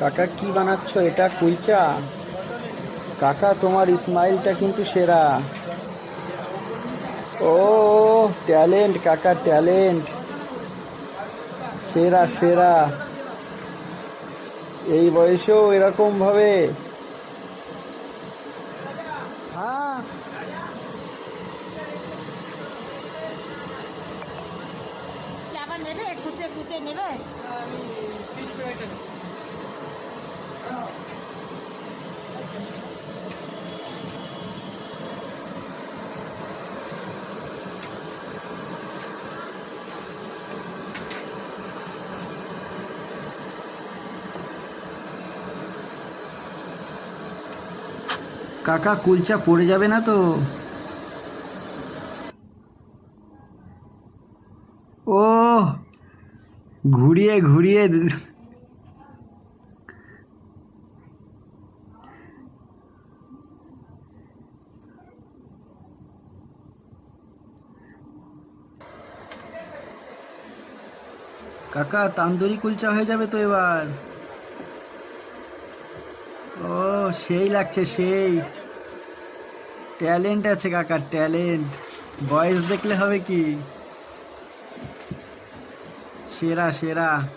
কাকা কি বানাচ্ছ? এটা কুলচা। কাকা তোমার ইসমাইলটা কিন্তু সেরা। ও ট্যালেন্ট কাকা ট্যালেন্ট সেরা সেরা। এই বয়সেও এরকম ভাবে? হ্যাঁ। নেবে? কুচে কুচে নেবে। কাকা, কুলচা পড়ে যাবে না তো? ও ঘুরিয়ে ঘুরিয়ে কাকা, তান্দুরি কুলচা হয়ে যাবে তো এবার? ও সেই লাগছে সেই। ট্যালেন্ট আছে কাকা ট্যালেন্ট। বয়স দেখলে হবে কি? সেরা সেরা।